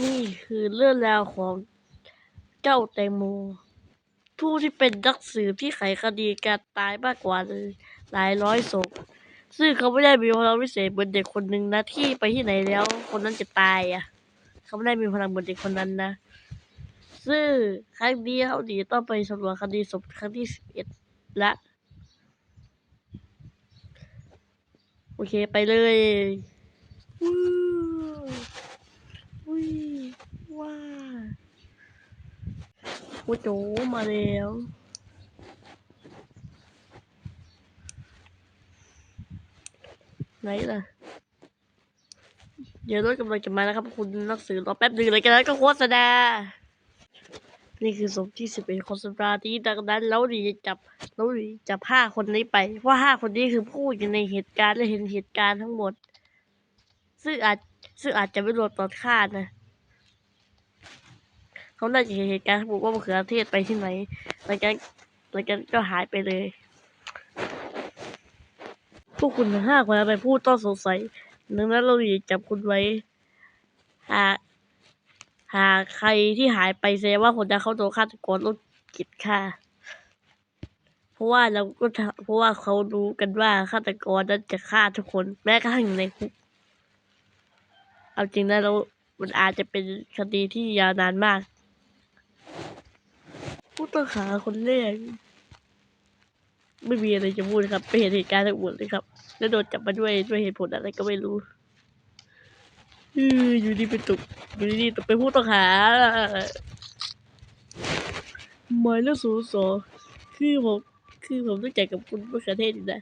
นี่คือเรื่องราวของเจ้าแตงโม ผู้ที่เป็นนักสืบที่ไขคดีการตายมากกว่าหลายร้อยศพซึ่งเขาไม่ได้มีพลังพิเศษเหมือนเด็กคนหนึ่งนะที่ไปที่ไหนแล้ว คนนั้นจะตายอะ เขาไม่ได้มีพลังเหมือนเด็กคนนั้นนะ ซึ่งครั้งนี้เขาดีต้องไปสำรวจคดีศพครั้งที่สิบเอ็ดละ โอเคไปเลย ว้าโอ้โจมาแล้วไหนล่ะ เดี๋ยวรถกำลังจะมานะครับ คุณนักสืบรอแป๊บหนึ่งเลยกันแล้วก็โฆษณานี่คือศพที่สิบเอ็ดโฆษณาที่ดังนั้นแล้วดีจะจับแล้วดีจับห้าคนนี้ไป เพราะห้าคนนี้คือผู้อยู่ในเหตุการณ์และเห็นเหตุการณ์ทั้งหมด ซึ่งอาจซึ่งอาจจะไม่รวมตอนฆ่านะ เขาน่าจะเห็นเหตุการณ์ทั้งหมว่ามะเขือเทศไปที่ไหนหลังจากหลังจากก็หายไปเลย พวกคุณห้าคนเป็นผู้ต้องสงสัยดังนั้นเราอยากจับคุณไว้ หากหากใครที่หายไปแสดงว่าคนนั้นเขาโดนฆาตกรโรคจิตฆ่าเพราะว่าเราก็เพราะว่าเขารู้กันว่าฆาตกรนั้นจะฆ่าทุกคน แม้กระทั่งอยู่ในคุกเอาจริงนะเรามันอาจจะเป็นคดีที่ยาวนานมาก ผู้ต้องหาคนแรก ไม่มีอะไรจะพูดครับไปเห็นเหตุการณ์ทั้งหมดเลยครับ แล้วโดนจับมาด้วยด้วยเหตุผลอะไรก็ไม่รู้อืออยู่ดีไปตกอยู่ดีๆตกเป็นผู้ต้องหาหมายเลขศูนย์สองคือผมคือผมรู้จักกับคุณมะเขือเทศอยู่นะ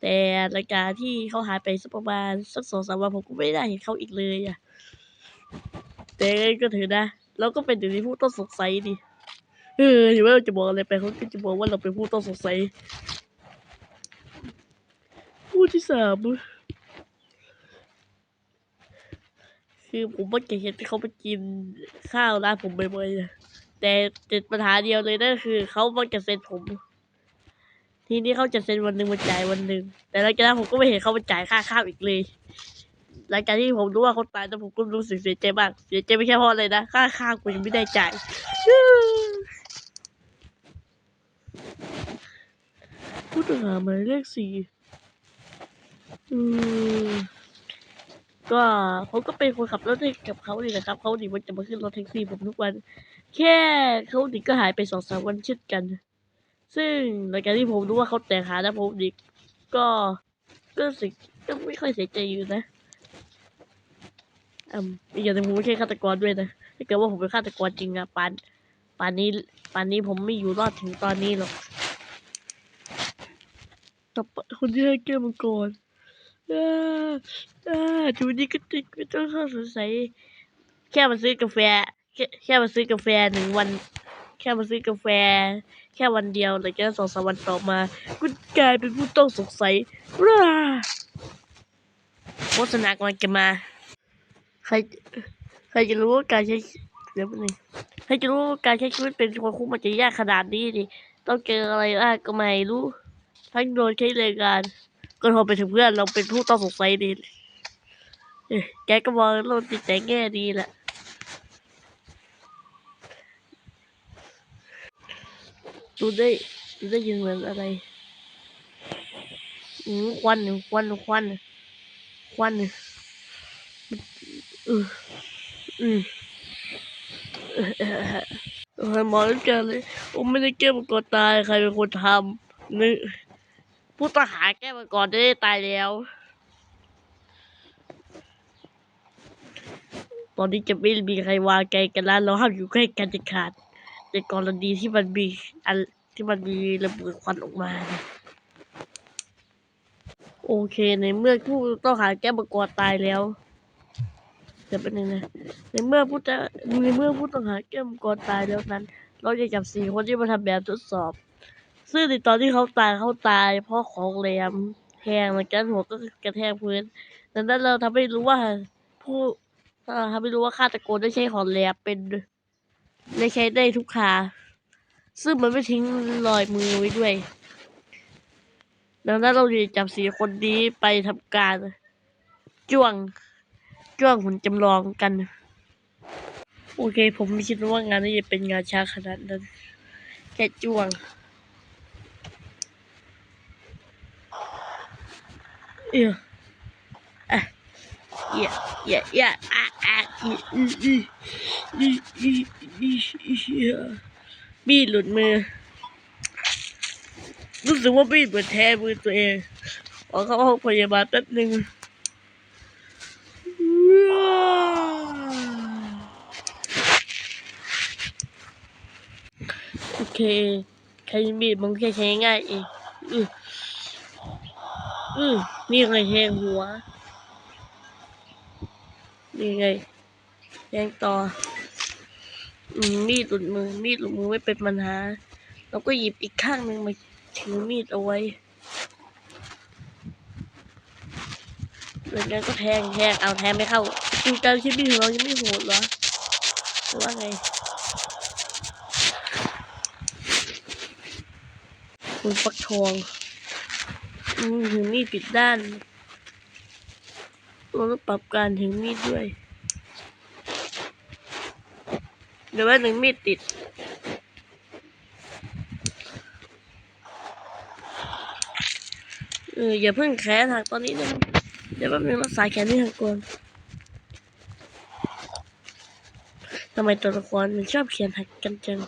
แต่รายการที่เขาหายไปสักประมาณสักสองสามวันผมก็ไม่ได้เห็นเขาอีกเลยอะแต่ก็ถือนะ เราก็เป็นอยู่ในผู้ต้องสงสัยดิ เออถือว่าเราจะบอกอะไรไปเขาก็จะบอกว่าเราเป็นผู้ต้องสงสัยผู้ที่สามคือผมมักจะเห็นเขาไปกินข้าวร้านผมบ่อยๆนะแต่ติดปัญหาเดียวเลยนั่นคือเขามักจะเซ็นผม ทีนี้เขาจะเซ็นวันหนึ่งมาจ่ายวันหนึ่งแต่หลังจากนั้นผมก็ไม่เห็นเขามาจ่ายค่าข้าวอีกเลย หลังจากที่ผมรู้ว่าเขาตายแต่ผมก็รู้สึกเสียใจมากเสียใจไม่แค่เพราะอะไรนะค่าข้าวกูยังไม่ได้จ่าย ผู้ต้องหาหมายเลขสี่อืมก็เขาก็เป็นคนขับรถให้กับเขานี่แหละครับเขาดิมันจะมาขึ้นรถแท็กซี่ผมทุกวัน แค่เขาดิก็หายไปสองสามวันเช่นกัน ซึ่งหลังจากที่ผมรู้ว่าเขาแต่งหาแล้วผมดิก็ก็สึกก็ไม่ค่อยเสียใจอยู่นะอืมอีกอย่างหนึงผมไม่ใช่ฆาตกรด้วยนะถ้าเกิดว่าผมเป็นฆาตกรจริงอะปานป่านนี้ป่านนี้ผมไม่อยู่รอดถึงตอนนี้หรอก ต่คนที่ให้แก้มังกรอ่าอ่าจูนี่ก็ติดไม่ต้องเข้าสงสัยแค่มาซื้อกาแฟ แค่แค่มาซื้อกาแฟหนึ่งวัน แค่มาซื้อกาแฟ แค่วันเดียวหลังจากสองสามวันต่อมาก็กลายเป็นผู้ต้องสงสัยว้าโฆษณากำลังจะมา ใคร ใครจะรู้ว่าการใช้เดี๋ยวแป๊บนึงใครจะรู้ว่าการใช้ชีวิตเป็นคนคุกมันจะยากขนาดนี้ดิต้องเจออะไรบ้างก็ไม่รู้ ทั้งโดนใช้แรงงานก็โทรไปถึงเพื่อนเราเป็นผู้ต้องสงสัยดีเอ้ยแกก็มองโลกจิตใจแง่ดีแหละดูได้ดูได้ยินเหมือนอะไรอืมควันควันควันควันเอออืมเออเอเออเออหมอแล้วเจอเลยผมไม่ได้แก้มังกรตายใครเป็นคนทำนึก ผู้ต้องหาแก้มังกรได้ตายแล้ว ตอนนี้จะไม่มีใครวางใจกันแล้ว เราห้ามอยู่ใกล้กันเด็ดขาด ในกรณีที่มันมีอันที่มันมีระเบิดควันออกมานะโอเคในเมื่อผู้ต้องหาแก้มังกรตายแล้วเดี๋ยวเป็นงนะในเมื่อผู้จะในเมื่อผู้ต้องหาแก้มังกรตายแล้วนั้น เราจะจับสี่คนที่มาทำแบบทดสอบ ซึ่งในตอนที่เขาตายเขาตายเพราะของแหลมแทงเหมือนกันหัวก็กระแทกพื้นดังนั้นเราทำให้รู้ว่า ผู้ถ้าทำให้รู้ว่าฆาตกรได้ใช้ของแหลบเป็นได้ใช้ได้ทุกคาซึ่งมันไม่ทิ้งรอยมือไว้ด้วย ดังนั้นเราจะจับสีคนนี้ไปทำการ จ้วงจ้วงหุ่นจำลองกัน โอเค ผมไม่คิดว่างานนี้จะเป็นงานช้าขนาดนั้นแค่จ้วง เอออะอย่าอย่าอย่าอะอะอีอีอีอีอีอีอีมีดหลุดมือ รู้สึกว่ามีดเหมือนแท้มือตัวเองขอเข้าห้องพยาบาลแป๊บหนึ่งโอเคใครมีดมันแค่ใช้ง่ายเองอืออือ นี่ไงแทงหัว นี่ไงแทงต่อ อืมมีดหลุดมือ มีดหลุดมือไม่เป็นปัญหา เราก็หยิบอีกข้างหนึ่งมาถือมีดเอาไว้หลังจากนั้นก็แทงแทงเอาแทงไม่เข้าจริงการคิดมีของเรายังไม่โหดเหรอหรือว่าไงคุณฟักทอง ถึงมีดผิดด้านเราต้องปรับการถึงมีดด้วยเดี๋ยวว่าหนึ่งมีดติด เอออย่าเพิ่งแขนหักตอนนี้นะเดี๋ยวแป๊บนึงรักษาแขนที่หักก่อนทำไมตัวละครมันชอบเขียนหักกันจัง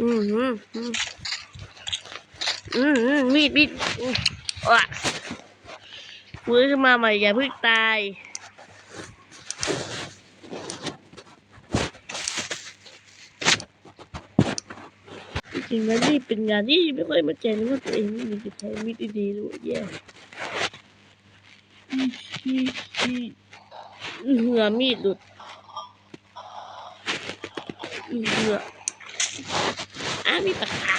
อืมอืมอืมอืมอืมมีดมีดอะฟื้นขึ้นมาใหม่อย่าเพิ่งตายจริงๆแล้วนี่เป็นงานที่ไม่ค่อยมาแจ้งว่าตัวเองไม่มีจิตใจมีดดีๆหรือว่าแย่เหงื่อมีดหลุดเหงื่อ มีปากกา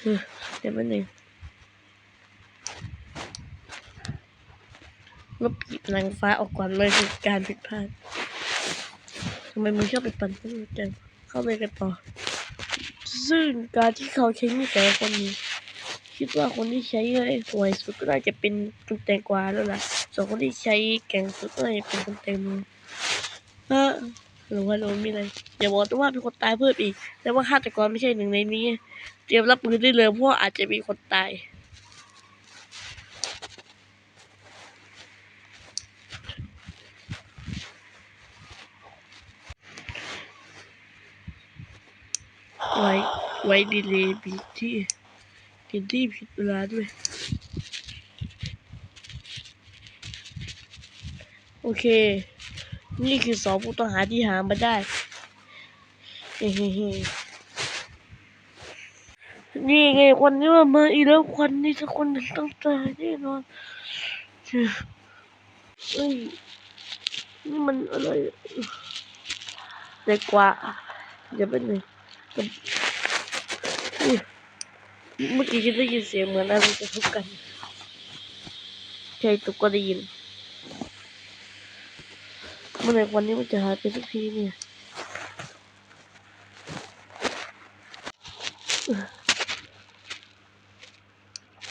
เฮ้ยเดี๋ยวแป๊บนึงลบหยิบนางฟ้าออกก่อนเลยคือการผิดพลาดทำไมมึงชอบไปปั่นเพื่อนจังเข้าไปกันต่อ ซึ่งการที่เขาใช้มีดแต่คนนี้ คิดว่าคนที่ใช้ให้ห่วยสุดก็น่าจะเป็นคุณแตงกวาแล้วล่ะ ส่วนคนที่ใช้แก่งสุดก็น่าจะเป็นคุณแตงโมเออ หรือว่าเรามีอะไรอย่าบอกนะว่ามีคนตายเพิ่มอีก แต่ว่าฆาตกรไม่ใช่หนึ่งในนี้ เตรียมรับมือได้เลยเพราะอาจจะมีคนตายไว้ไว้ดีเลยผิดที่ผิดที่ผิดเวลาด้วยโอเค นี่คือสองผู้ต้องหาที่หามาได้ นี่ไงควันนี้ว่ามาอีแล้วควันนี่สักคนหนึ่งต้องตายแน่นอนเอ้ยนี่มันอะไรแต่กว่าเดี๋ยวเป็นไงอุ๊ยเมื่อกี้ฉันได้ยินเสียงเหมือนอะไรจะทุบกัน ใช่ทุกก็ได้ยิน มื่อไหร่วันนี้มันจะหายไปสักทีเนี่ย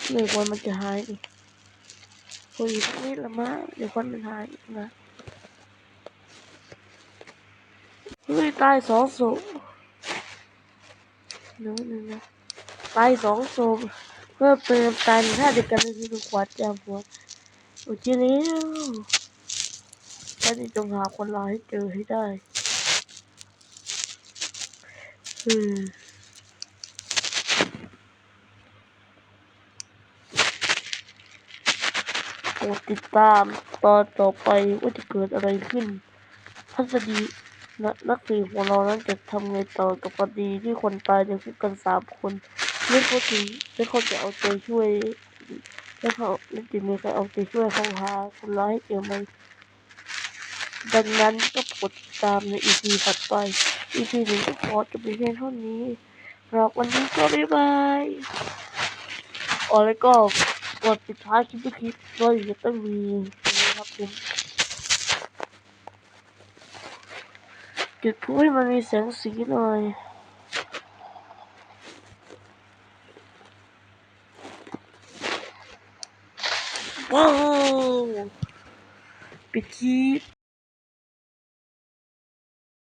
เมื่อวันมันจะหายอีกโอ้ยนี่ละมะเดี๋ยววันมันหายอีกนะเฮ้ยตายสองศพเดี๋ยวหนึ่งนะตายสองศพเพิ่มเติมตายในท่าเดียวกันก็คือขวาดจามหัวโอเค แล้วฉันจะจงหาคนร้ายให้เจอให้ได้อืมโปรดติดตามตอนต่อไปว่าจะเกิดอะไรขึ้นพัสดีนักนักสืบของเรานั้นจะทำไงต่อกับคดีที่คนตายในคุกกันสามคนไม่เขาถึงไม่เขาจะเอาใจช่วยแล้วเขาแล้วจะมีใครเอาใจช่วยเขาหาคนร้ายให้เจอไหม ดังนั้นก็กดตามใน EP ถัดไป EP หนึ่งก็พอจะไปเพียงเท่านี้รักวันนี้ก็บ๊ายบายออแล้วก็กดปิดท้ายคลิปคลิปด้วยจะต้องมีนะครับผมเกิดพูให้มันมีแสงสีหน่อยว้าวปิดคลิป